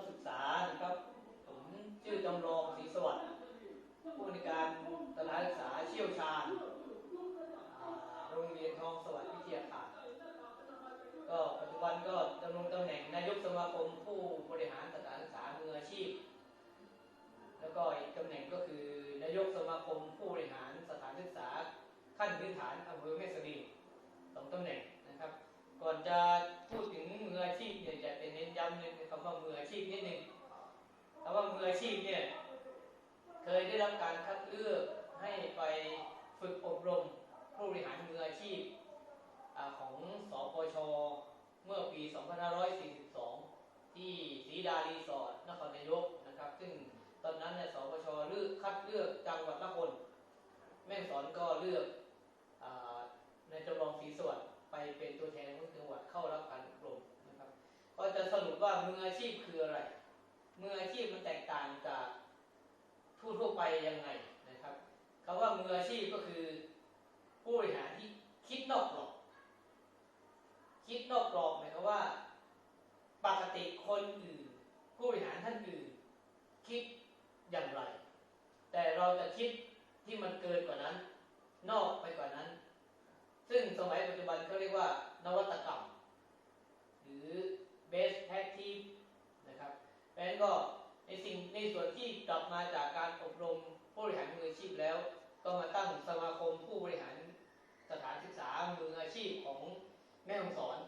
กศึกษานะครับ ผมชื่อจำลองศรีสวัสดิ์ผู้ในการสถานศึกษาเชี่ยวชาญโรงเรียนทองสวัสดิ์วิทยาคารก็ปัจจุบันก็ดำรงตำแหน่งนายกสมาคมผู้บริหารสถานศึกษามืออาชีพ แล้วก็อีกตำแหน่งก็คือนายกสมาคมผู้บริหารสถานศึกษาขั้นพื้นฐานอำเภอแม่สนีสองตำแหน่งนะครับ ก่อนจะ มืออาชีพเนี่ยเคยได้รับการคัดเลือกให้ไปฝึกอบรมผู้บริหารมืออาชีพอของสปชเมื่อปี 2542 ที่ศรีดารีสอร์ทนครนายกนะครับ ซึ่งตอนนั้นเนี่ยสปชเลือกคัดเลือกจังหวัดละคน แม่ฮ่องสอนก็เลือกอในจำลองศรีสวัสดิ์ไปเป็นตัวแทนของจังหวัดเข้ารับการอบรมนะครับ ก็จะสรุปว่ามืออาชีพคืออะไร มืออาชีพมันแตกต่างจากทั่วทั่วๆ ไปยังไงนะครับคำว่ามืออาชีพก็คือผู้บริหารที่คิดนอกกรอบ คิดนอกกรอบหมายความว่า ปกติคนอื่น ผู้บริหารท่านอื่น คิดอย่างไร แต่เราจะคิดที่มันเกินกว่านั้น นอกไปกว่านั้น ซึ่งสมัยปัจจุบันเขาเรียกว่านวัตกรรม หรือ best practice นะครับเพราะฉะนั้นก็ในสิ่งในส่วน ที่กลับมาจากการอบรมผู้บริหารมืออาชีพแล้ว ก็มาตั้งสมาคมผู้บริหารสถานศึกษามืออาชีพของแม่ฮ่องสอน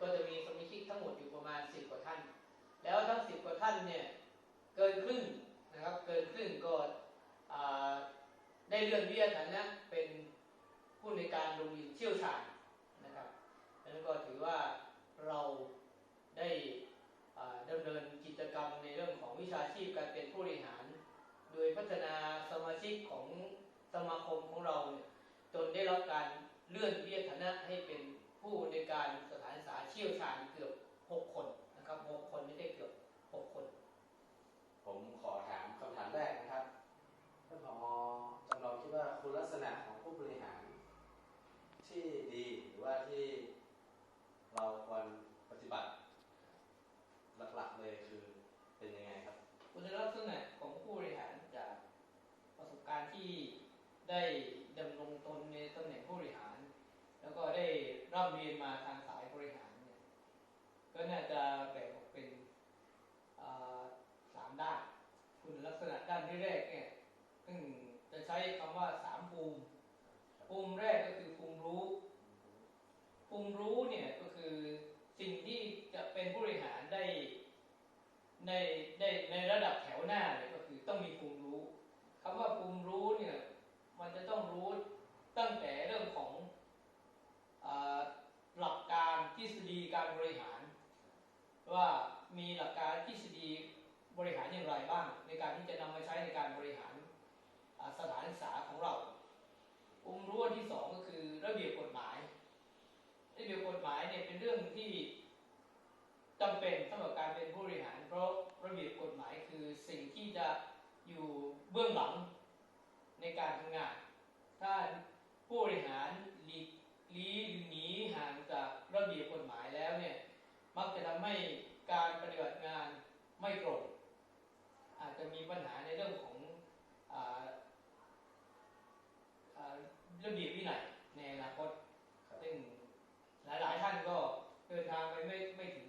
ก็จะมีสมาชิกทั้งหมดอยู่ประมาณ10กว่าท่าน แล้วทั้ง10กว่าท่านเนี่ยเกินครึ่งนะครับเกินครึ่งก็ได้เลื่อนเบี้ยฐานะเป็นผู้ในการโรงเรียนเชี่ยวชาญนะครับดังนั้นก็ถือว่าเราได้ ดำเนินกิจกรรมในเรื่องของวิชาชีพการเป็นผู้บริหาร โดยพัฒนาสมาชิกของสมาคมของเราเนี่ยจนได้รับการเลื่อนเบี้ยฐานะให้เป็นผู้ในการสถานศึกษาเชี่ยวชาญเกือบ 6 คนนะครับ6คนไม่ได้เกือบ 6 คน ผมขอถามคำถามแรกนะครับท่านผอจำลองคิดว่าคุณลักษณะของผู้บริหาร ที่ดีหรือว่าที่เราควรปฏิบัติ หลักๆเลยคือเป็นยังไงครับ คุณลักษณะของผู้บริหารจากประสบการณ์ที่ ได้ดำรงตนในตำแหน่งผู้บริหาร แล้วก็ได้ร่ำเรียนมาทางสายบริหารเนี่ยก็น่าจะแบ่งออกเป็นสามด้าน คุณลักษณะด้านที่แรกเนี่ยซึ่งจะใช้คำว่าสามภูมิ ภูมิแรกก็คือภูมิรู้ ภูมิรู้เนี่ยก็คือสิ่งที่จะเป็นผู้บริหารได้ในในในระดับแถวหน้าเลยก็คือต้องมีภูมิรู้คำว่าภูมิรู้เนี่ย มันจะต้องรู้ตั้งแต่เรื่องของอาหลักการทฤษฎีการบริหาร ว่ามีหลักการทฤษฎีบริหารอย่างไรบ้าง ในการที่จะนำมาใช้ในการบริหารอ่าสถานศึกษาของเราภูมิรู้อันที่สองก็คือระเบียบกฎหมาย ระเบียบกฎหมายเนี่ยเป็นเรื่องที่ จำเป็นสำหรับการเป็นผู้บริหาร เพราะระเบียบกฎหมายคือสิ่งที่จะอยู่เบื้องหลังในการทำงาน ถ้าผู้บริหารหลีกลี้หรือหนีห่างจากระเบียบกฎหมายแล้วเนี่ยมักจะทำให้การปฏิบัติงานไม่ตรงอาจจะมีปัญหาในเรื่องของอาอ่าระเบียบวินัยในอนาคต ซึ่งหลาย ๆ ท่านก็เดินทางไปไม่ไม่ถึง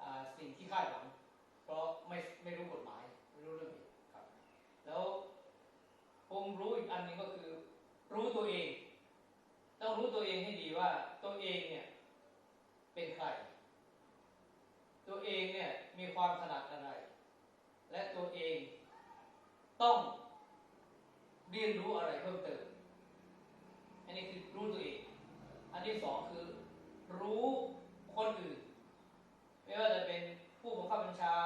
อ่าสิ่งที่คาดหวัง เพราะไม่ไม่รู้กฎหมาย ไม่รู้เรื่องนี้ครับ แล้วผมรู้อีกอันหนึงก็คือ รู้ตัวเอง ต้องรู้ตัวเองให้ดีว่าตัวเองเนี่ยเป็นใคร ตัวเองเนี่ย มีความถนัดอะไร และตัวเองต้องเรียนรู้อะไรเพิ่มเติม อันนี้คือรู้ตัวเอง อันที่สองคือรู้คนอื่น ไม่ว่าจะเป็นผู้บังคับบัญชา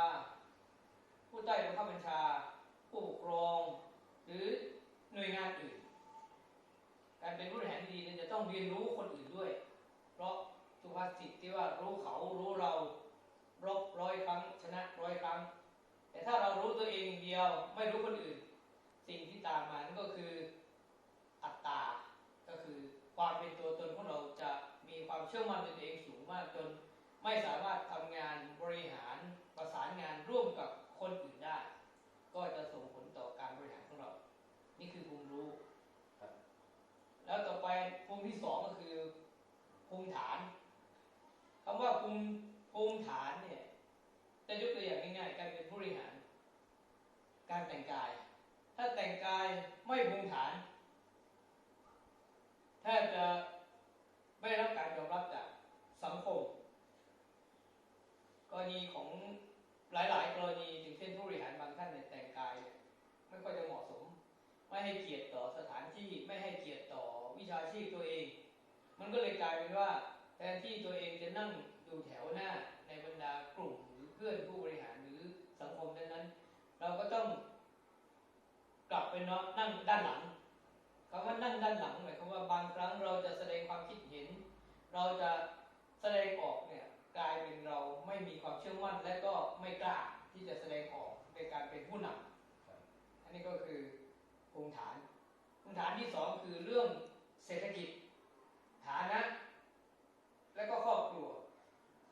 ผู้ใต้บังคับบัญชา ผู้ปกครอง หรือหน่วยงานอื่น การเป็นผู้บริหารที่ดีนั้นจะต้องเรียนรู้คนอื่นด้วย เพราะสุภาษิตที่ว่ารู้เขารู้เรา รบร้อยครั้ง ชนะร้อยครั้ง แต่ถ้าเรารู้ตัวเองอย่างเดียวไม่รู้คนอื่น สิ่งที่ตามมานั่นก็คืออัตตา ก็คือความเป็นตัวตนของเราจะมีความเชื่อมั่นในตัวเองสูงมากจนไม่สามารถทำงานบริหารประสานงานร่วมกับคนอื่นได้ ก็จะส่งผลต่อการบริหารของเรา นี่คือภูมิรู้ครับแล้วต่อไปภูมิที่สองก็คือภูมิฐานคำว่าภูมิภูมิฐานเนี่ย จะยกตัวอย่างง่ายๆ การเป็นผู้บริหาร การแต่งกาย ถ้าแต่งกายไม่ภูมิฐานแทบจะไม่รับการยอมรับจากสังคม กรณีของหลาย ๆ กรณีถึงเช่นผู้บริหารบางท่านเนี่ยแต่งกายเนี่ยไม่ค่อยจะเหมาะสม ไม่ให้เกียรติต่อสถานที่ไม่ให้เกียรติต่อวิชาชีพตัวเอง มันก็เลยกลายเป็นว่าแทนที่ตัวเองจะนั่งอยู่แถวหน้าในบรรดากลุ่มหรือเพื่อนผู้บริหารหรือสังคมนั้นๆเราก็ต้องกลับไป เนาะนั่งด้านหลังคำว่านั่งด้านหลังหมายความว่าบางครั้งเราจะแสดงความคิดเห็น เราจะแสดงออกเนี่ยกลายเป็นเราไม่มีความเชื่อมั่น และก็ไม่กล้าที่จะแสดงออกในการเป็นผู้นำอันนี้ก็คือภูมิฐานภูมิฐานที่สองคือเรื่องเศรษฐกิจ ฐานะ และก็ครอบครัว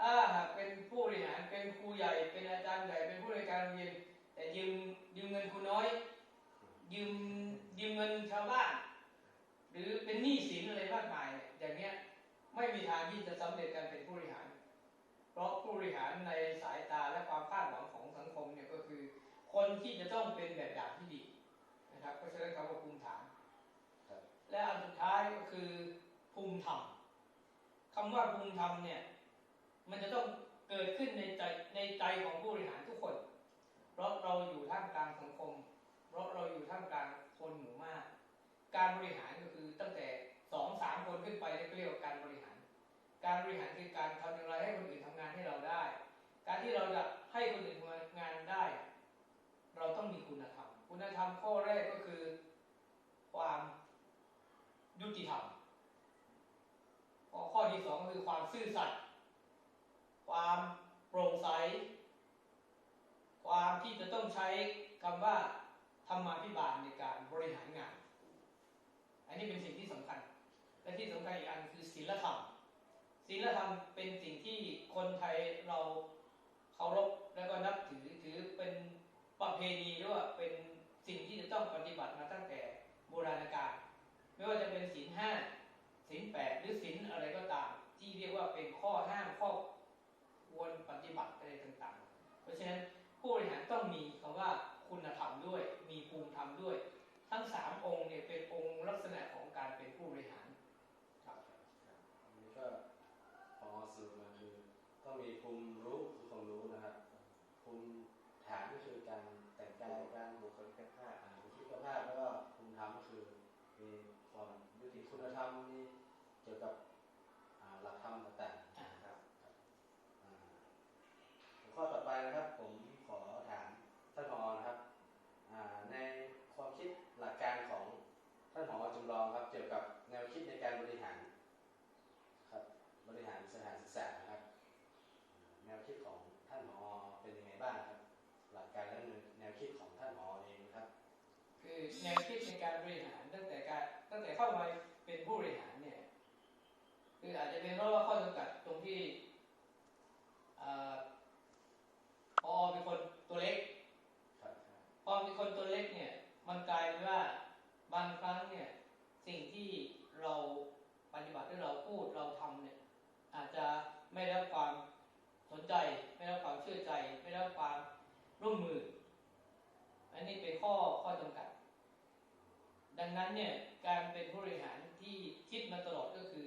ถ้าหากเป็นผู้บริหารเป็นครูใหญ่ เป็นอาจารย์ใหญ่เป็นผู้ในการโรงเรียน แต่ยืมยืมเงินครูน้อย ยืมยืมเงินชาวบ้าน หรือเป็นหนี้สินอะไรมากมายเนี่ยอย่างเนี้ยไม่มีทางที่จะสำเร็จการเป็นผู้บริหาร เพราะผู้บริหารในสายตาและความคาดหวังของสังคมเนี่ยก็คือ คนที่จะต้องเป็นแบบอย่างที่ดีนะครับก็ใช้คำว่าภูมิฐานครับและอันสุดท้ายก็คือภูมิธรรมคำว่าภูมิธรรมเนี่ยมันจะต้องเกิดขึ้นในใจในใจของผู้บริหารทุกคน เพราะเราอยู่ท่ามกลางสัง อยู่ท่ามกลางคนหมู่มาก การบริหารก็คือตั้งแต่สองสามคนขึ้นไปเรียกว่าการบริหาร การบริหารคือการทำอย่างไรให้คนอื่นทำงานให้เราได้ การที่เราจะให้คนอื่นทำงานได้ เราต้องมีคุณธรรม คุณธรรมข้อแรกก็คือความยุติธรรมข้อข้อที่สองก็คือความซื่อสัตย์ความโปร่งใส ความที่จะต้องใช้คำว่า ธรรมาภิบาลในการบริหารงาน อันนี้เป็นสิ่งที่สำคัญ และที่สำคัญอีกอันคือศีลธรรมศีลธรรมเป็นสิ่งที่คนไทยเราเคารพและก็นับถือถือเป็นประเพณีหรือว่าเป็นสิ่งที่จะต้องปฏิบัติมาตั้งแต่โบราณกาลไม่ว่าจะเป็นศีลห้าศีลแปดหรือศีลอะไรก็ตาม ที่เรียกว่าเป็นข้อห้ามข้อควรปฏิบัติอะไรต่างๆ เพราะฉะนั้นผู้บริหารต้องมีคำว่าคุณธรรมด้วย ภูมิธรรมด้วย ทั้งสามองค์เนี่ยเป็นองค์ลักษณะของการเป็นผู้บริหารครับอันนี้ก็พอสื่อมาคือต้องมีภูมิรู้คือความรู้นะครับภูมิฐานก็คือการแต่งกายการบุคลิกภาพอ่าบุคลิกภาพแล้วก็ภูมิธรรมก็คือมีความยุติคุณธรรมมีเกี่ยวกับอ่าหลักธรรมต่างๆนะครับครับอ่าหัวข้อต่อไปนะครับ ผมขอถามท่านผอนะครับอ่าในความคิดหลักการของท่านผอจำลองครับเกี่ยวกับแนวคิดในการบริหาร ครับบริหารสถานศึกษานะครับ แนวคิดของท่านหมอเป็นยังไงบ้างครับ หลักการและแนวคิดของท่านหมอเองนะครับ คือแนวคิดในการบริหารตั้งแต่การตั้งแต่เข้ามาเป็นผู้บริหารเนี่ยคืออาจจะเป็นเพราะว่าข้อจำกัดตรงที่อ่าพอเป็นคนตัวเล็ก ครับ พอเป็นคนตัวเล็กเนี่ยมันกลายเป็นว่าบางครั้งเนี่ยสิ่งที่เราปฏิบัติหรือเราพูดเราทำเนี่ยอาจจะไม่ได้รับความสนใจ ไม่ได้รับความเชื่อใจ ไม่ได้รับความร่วมมือ อันนี้เป็นข้อข้อจำกัด ดัง นั้นเนี่ยการเป็นผู้บริหารที่คิดมาตลอดก็คือ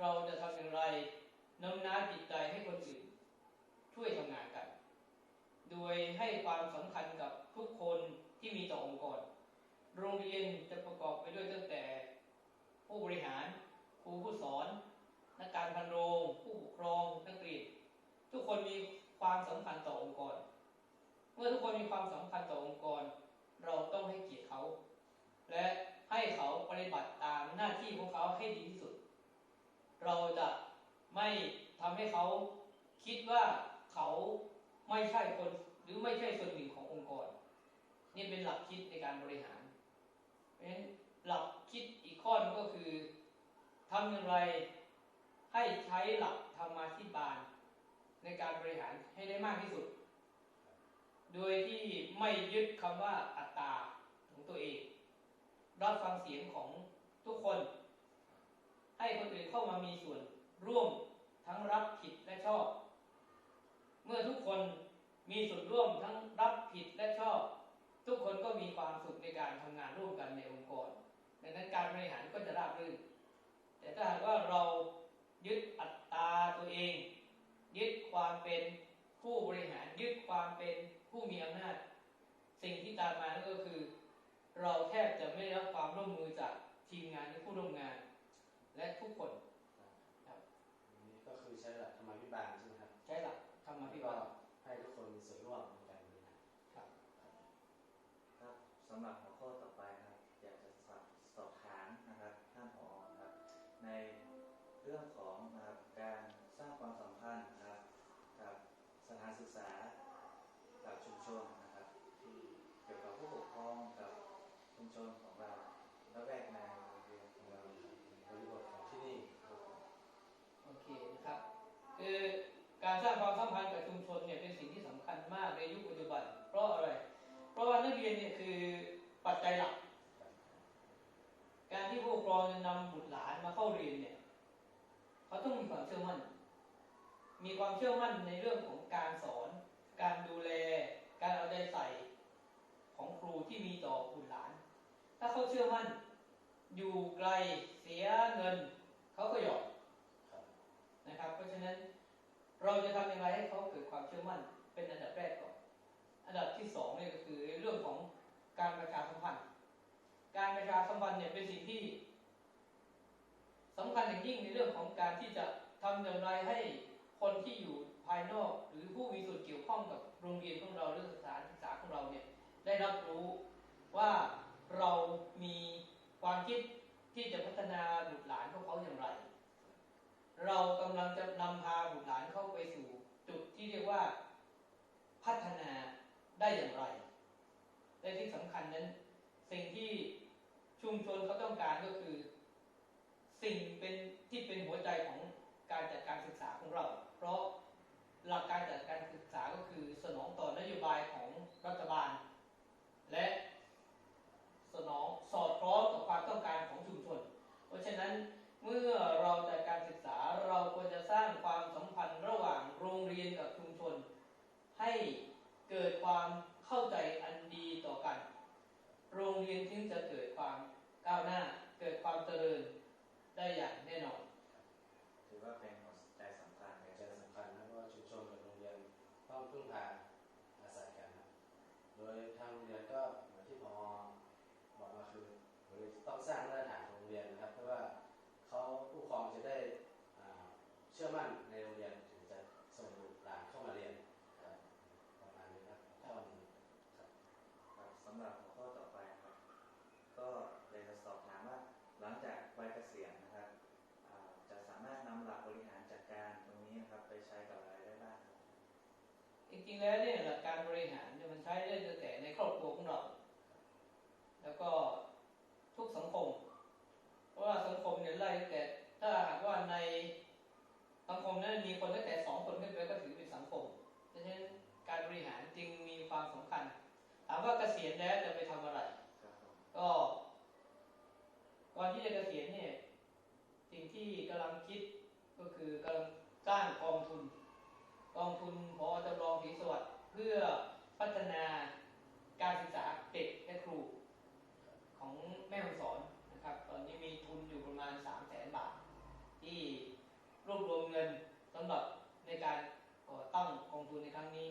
เราจะทำอย่างไรน้มน้าจิตใจให้คนอื่นช่วยทำงานกัน โดยให้ความสำคัญกับทุกคนที่มีต่อองค์กร โรงเรียนจะประกอบไปด้วยตั้งแต่ ผู้บริหารครูผู้สอน นักการพันโรง ผู้ปกครอง นักเรียน ทุกคนมีความสำคัญต่อองค์กร เมื่อทุกคนมีความสำคัญต่อองค์กร เราต้องให้เกียรติเขา และให้เขาปฏิบัติตามหน้าที่ของเขาให้ดีที่สุด เราจะไม่ทำให้เขาคิดว่าเขาไม่ใช่คนหรือไม่ใช่ส่วนหนึ่งขององค์กร นี่เป็นหลักคิดในการบริหาร เพราะฉะนั้นหลักคิดอีกข้อหนึงก็คือทำอย่างไรให้ใช้หลักธรร มาธิบาลในการบริหารให้ได้มากที่สุด โดยที่ไม่ยึดคำว่าอัตตาของตัวเอง รับฟังเสียงของทุกคน ให้คนอื่นเข้ามามีส่วนร่วมทั้งรับผิดและชอบ เมื่อทุกคนมีส่วนร่วมทั้งรับผิดและชอบ ทุกคนก็มีความสุขในการทำงานร่วมกันในองค์กรดังนั้นการบริหารก็จะราบรื่น แต่ถ้าหากว่าเรายึดอัต ตาตัวเอง ยึดความเป็นผู้บริหารยึดความเป็นผู้มีอำนาจ สิ่งที่ตามมานั่นก็คือ เราแทบจะไม่ได้รับความร่วมมือจากทีมงานและผู้ร่วมงาน และทุกคน ชนของเราและแวกนโรงเรียนของเราบริบทของที่นี่โอเคนะครับคือการสร้างความสัมพันธ์กับชุมชนเนี่ยเป็นสิ่งที่สำคัญมากในยุคปัจจุบัน เพราะอะไร เพราะว่านักเรียนเนี่ยคือปัจจัยหลัก การที่ผู้ปกครองจะนำบุตรหลานมาเข้าเรียนเนี่ยเขาต้องมีความเชื่อมั่น มีความเชื่อมั่นในเรื่องของการสอน การดูแล การเอาใจใส่ของครูที่มีต่อบุตรหลาน ถ้าเขาเชื่อมั่น อยู่ไกลเสียเงิน เขาก็ยอมนะครับ เพราะฉะนั้นเราจะทำอย่างไรให้เขาเกิดความเชื่อมั่น เป็นอันดับแรกก่อน อันดับที่สองเนี่ยก็คือเรื่องของการประชาสัมพันธ์ การประชาสัมพันธ์เนี่ยเป็นสิ่งที่สำคัญอย่างยิ่งในเรื่องของการที่จะทำอย่างไรให้คนที่อยู่ภายนอก หรือผู้มีส่วนเกี่ยวข้องกับโรงเรียนของเราหรือสถานศึกษาของเราเนี่ยได้รับรู้ว่า เรามีความคิดที่จะพัฒนาบุตรหลานของเขาอย่างไร เรากำลังจะนำพาบุตรหลานเข้าไปสู่จุดที่เรียกว่าพัฒนาได้อย่างไร และที่สำคัญนั้น สิ่งที่ชุมชนเขาต้องการก็คือ สิ่งเป็นที่เป็นหัวใจของการจัดการศึกษาของเรา เพราะหลักการจัดการศึกษาก็คือสนองต่อนโยบายของรัฐบาล และ เชื่อมั่นในโรงเรียนถึงจะส่งบุตรหลานเข้ามาเรียนครับประมาณนี้ครับข้อหนึ่งครับครับสำหรับหัวข้อต่อไปครับ ก็อยจะสอบถามว่าหลังจากวัยเกษียณนะครับจะสามารถนำหลักบริหารจัดการตรงนี้นะครับไปใช้กับอะไรได้บ้างจริงๆแล้วเนี่ยหลักการบริหารเนี่ยมันใช้ได้ตั้งแต่ในครอบครัวของเรา แล้วก็ทุกสังคม เพราะว่าสังคมเนี่ยไล่ตั้งแต่ถ้าหากว่าในสังคม นั้นมีคนตั้งแต่สองคนขึ้นไปก็ถือเป็นสังคมดังนั้นการบริหารจึงมีความสำคัญ ถามว่าเกษียณแล้วจะไปทำอะไร ก็ก่อนที่จะเกษียณเนี่ยสิ่งที่กำลังคิดก็คือกำลังสร้างกองทุน กองทุนพอจำลองศรีสวัสดิ์เพื่อพัฒนาการศึกษาเด็กและครูของแม่ฮ่องสอนนะครับ ตอนนี้มีทุนอยู่ประมาณ 3 0 0แสนบาท ที่รวบรวมเงินสำหรับในการก่อตั้งกองทุนในครั้งนี้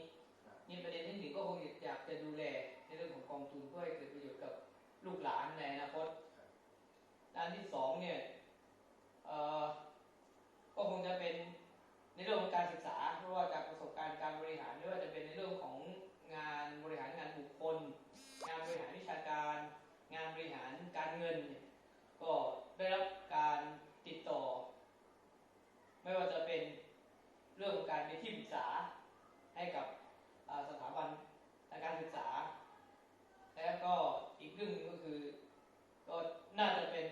นี่ประเด็นที่หนึ่งก็คงอยากจะดูแลในเรื่องของกองทุนเพื่อให้เกิดประโยชน์กับลูกหลานในอนาคตด้านที่สองเนี่ยเอ่อก็คงจะเป็นในเรื่องของการศึกษา เพราะว่าจากประสบการณ์การบริหารไม่ว่าจะเป็นในเรื่องของงานบริหารงานบุคคล งานบริหารวิชาการ งานบริหารการเงินเนี่ยก็ได้รับการติดต่อ ไม่ว่าจะเป็นเรื่องของการเป็นที่ปรึกษาให้กับสถาบันทางการศึกษา แล้วก็อีกเรื่องหนึงก็คือก็น่าจะเป็น